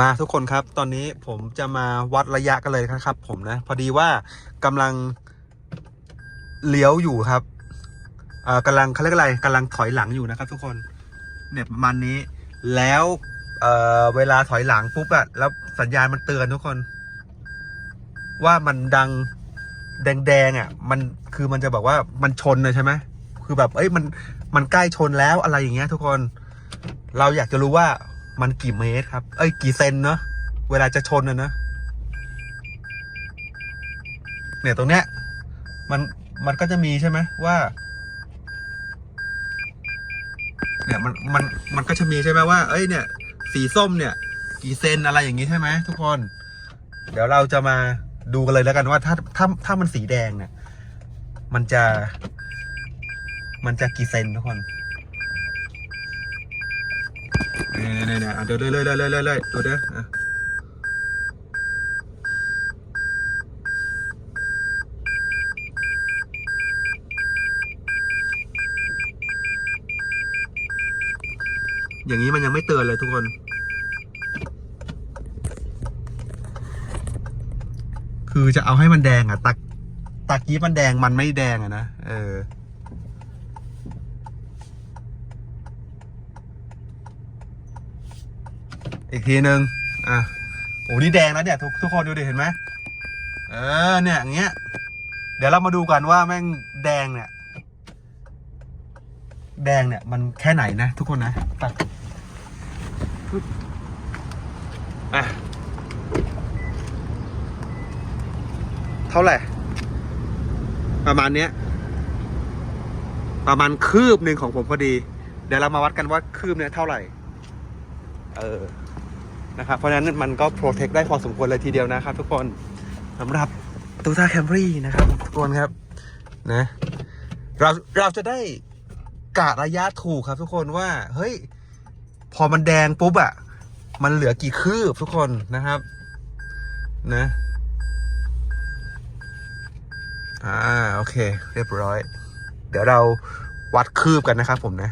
มาทุกคนครับ ตอนนี้ผมจะมาวัดระยะกันเลยครับ ผมนะ พอดีว่ากำลังเลี้ยวอยู่ครับเอ่อกำลังเขาเรียกอะไรกำลังถอยหลังอยู่นะครับ ทุกคนเนี่ยประมาณนี้แล้วเอ่อเวลาถอยหลังปุ๊บอะแล้วสัญญาณมันเตือนทุกคน ว่ามันดังแดงๆอะมันคือมันจะบอกว่ามันชนเลยใช่ไหมคือแบบ เอ้ยมันมันใกล้ชนแล้วอะไรอย่างเงี้ย ทุกคน เราอยากจะรู้ว่า มันกี่เมตรครับ เอ้ยกี่เซนเนาะเวลาจะชนนะนะเนี่ยตรงเนี้ยมันมันก็จะมีใช่ไหมว่า เนี่ยมันมันมันก็จะมีใช่ไหมว่า เอ้ยเนี่ย สีส้มเนี่ย กี่เซนอะไรอย่างงี้ใช่ไหมทุกคน เดี๋ยวเราจะมาดูกันเลยแล้วกันว่าถ้าถ้าถ้ามันสีแดงเนี่ย มันจะ มันจะกี่เซนทุกคน เนี่ยเนี่ยเนี่ยเดี๋ยวเลยเลยเลยเลยเลยดูเด้ออย่างนี้มันยังไม่เตือนเลยทุกคน คือจะเอาให้มันแดงอะตักตักกี้มันแดงมันไม่แดงอะนะ เออ อีกทีหนึ่งอะโอ้นี่แดงแล้วเนี่ยทุกทุกคนดูดิเห็นไหมเออเนี่ยอย่างเงี้ย เดี๋ยวเรามาดูกันว่าแม่งแดงเนี่ย แดงเนี่ย มันแค่ไหนนะทุกคนนะตัดอะเท่าไหร่ ประมาณเนี้ย ประมาณคืบหนึ่งของผมพอดี เดี๋ยวเรามาวัดกันว่าคืบเนี้ยเท่าไหร่ เออ นะครับเพราะฉะนั้นมันก็โปรเทคได้พอสมควรเลยทีเดียวนะครับทุกคนสำหรับตูต้าแคมรี่นะครับทุกคนครับนะเราเราจะได้กะระยะถูกครับทุกคนว่า เฮ้ย พอมันแดงปุ๊บอะมันเหลือกี่คืบทุกคนนะครับ นะ อ่า โอเค เรียบร้อย เดี๋ยวเราวัดคืบกันนะครับผมนะ